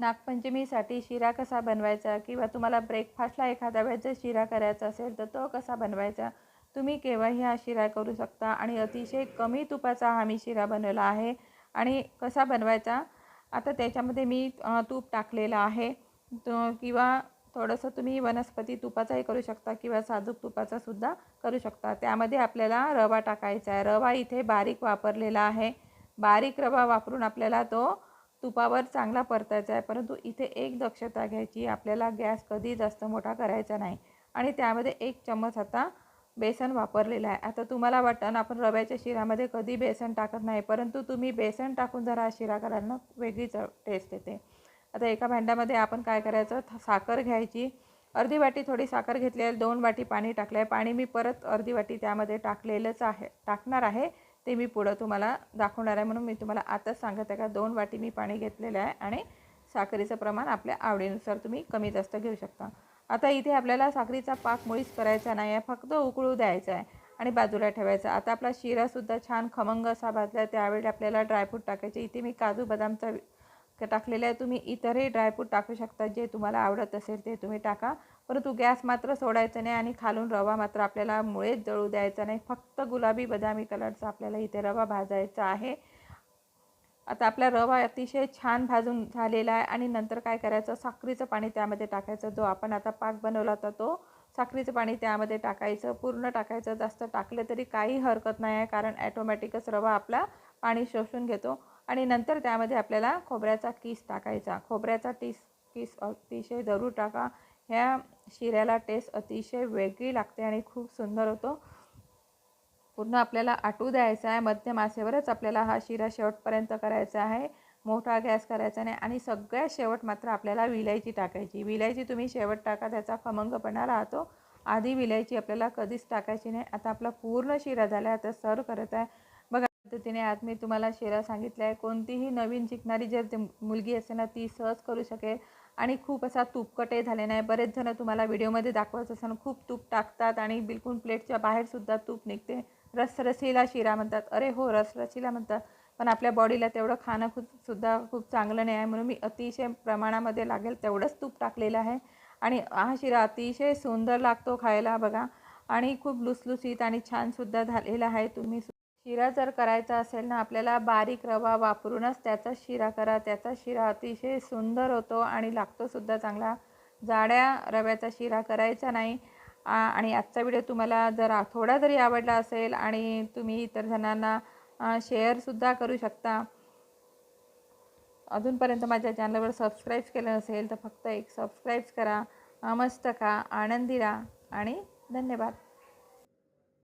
नागपंचमीसाठी शिरा कसा बनवायचा किंवा तुम्हाला ब्रेकफास्टला एखाद्या वेळेस जर शिरा करायचा असेल तर तो कसा बनवायचा? तुम्ही केव्हाही हा शिरा करू शकता आणि अतिशय कमी तुपाचा हा मी शिरा बनवला आहे. आणि कसा बनवायचा? आता त्याच्यामध्ये मी तूप टाकलेलं आहे. किंवा थोडंसं तुम्ही वनस्पती तुपाचाही करू शकता किंवा साजूक तुपाचा सुद्धा करू शकता. त्यामध्ये आपल्याला रवा टाकायचा आहे. रवा इथे बारीक वापरलेला आहे. बारीक रवा वापरून आपल्याला तो तुपावर चांगला परतायचा आहे परंतु इथे एक दक्षता घ्यायची आपल्याला गॅस कधी जास्त मोठा करायचा नाही. आणि त्यामध्ये एक चम्मच आता बेसन वापरलेलं आहे. आता तुम्हाला वाटतं ना आपण रव्याच्या शिरामध्ये कधी बेसन टाकत नाही परंतु तुम्ही बेसन टाकून जरा शिरा कराल ना वेगळीच टेस्ट येते. आता एका भांड्यामध्ये आपण काय करायचं थ- साखर घ्यायची. अर्धी वाटी थोडी साखर घेतली आहे दोन वाटी पाणी टाकलं आहे पाणी मी परत अर्धी वाटी त्यामध्ये टाकलेलंच आहे टाकणार आहे. ते मी पुढं तुम्हाला दाखवणार आहे. म्हणून मी तुम्हाला आताच सांगत आहे का दोन वाटी मी पाणी घेतलेलं आहे आणि साखरेचं प्रमाण आपल्या आवडीनुसार तुम्ही कमी जास्त घेऊ शकता. आता इथे आपल्याला साखरेचा पाक मुळीच करायचा नाही आहे फक्त उकळू द्यायचा आहे आणि बाजूला ठेवायचा आता आपला शिरासुद्धा छान खमंग असा भाजला त्यावेळी आपल्याला ड्रायफ्रूट टाकायचे. इथे मी काजू बदामचा त्या टाकलेल्या आहे. तुम्ही इतरही ड्रायफ्रूट टाकू शकता. जे तुम्हाला आवडत असेल ते तुम्ही टाका. परंतु गॅस मात्र सोडायचं नाही आणि खालून रवा मात्र आपल्याला मुळेच जळू द्यायचा नाही. फक्त गुलाबी बदामी कलरचा आपल्याला इथे रवा भाजायचा आहे. आता आपला रवा अतिशय छान भाजून झालेला आहे आणि नंतर काय करायचं? साखरेचं पाणी त्यामध्ये टाकायचं. जो आपण आता पाक बनवला होता तो साखरेचं पाणी त्यामध्ये टाकायचं. पूर्ण टाकायचं. जास्त टाकलं तरी काही हरकत नाही आहे. कारण ॲटोमॅटिकच रवा आपला पाणी शोषून घेतो. आणि नंतर त्यामध्ये आपल्याला खोबऱ्याचा किस टाकायचा. खोबऱ्याचा टीस किस अतिशय जरूर टाका. ह्या शिऱ्याला टेस्ट अतिशय वेगळी लागते आणि खूप सुंदर होतो. पूर्ण आपल्याला आटू द्यायचा आहे. मध्यम मासेवरच आपल्याला हा शिरा शेवटपर्यंत करायचा आहे. मोठा गॅस करायचा नाही आणि सगळ्यात शेवट मात्र आपल्याला विलायची टाकायची. विलायची तुम्ही शेवट टाका त्याचा खमंगपणा राहतो. आधी विलायची आपल्याला कधीच टाकायची नाही. आता आपला पूर्ण शिरा झाला आता सर्व करत आहे. पद्धतीने आज मी तुम्हाला शिरा सांगितलं आहे कोणतीही नवीन शिकणारी जर ते मुलगी असेल ना ती सहज करू शकेल. आणि खूप असा तूपकटही झाले नाही. बरेच जण तुम्हाला व्हिडिओमध्ये दाखवत असताना खूप तूप टाकतात आणि बिलकुल प्लेटच्या बाहेरसुद्धा तूप निघते. रसरसीला शिरा म्हणतात. अरे हो रसरसीला म्हणतात. पण आपल्या बॉडीला तेवढं खाणं खूप सुद्धा खूप चांगलं नाही आहे. म्हणून मी अतिशय प्रमाणामध्ये लागेल तेवढंच तूप टाकलेलं आहे. आणि हा शिरा अतिशय सुंदर लागतो खायला बघा. आणि खूप लुसलुसीत आणि छानसुद्धा झालेला आहे. तुम्ही शिरा जर करायचा असेल ना आपल्याला बारीक रवा वापरूनच त्याचा शिरा करा. त्याचा शिरा अतिशय सुंदर होतो आणि लागतोसुद्धा चांगला. जाड्या रव्याचा शिरा करायचा नाही. आणि आजचा व्हिडिओ तुम्हाला जर थोडा जरी आवडला असेल आणि तुम्ही इतर जणांना शेअरसुद्धा करू शकता. अजूनपर्यंत माझ्या चॅनलवर सबस्क्राईब केलं नसेल तर फक्त एक सबस्क्राईब करा. मस्त खा आनंदी राहा आणि धन्यवाद.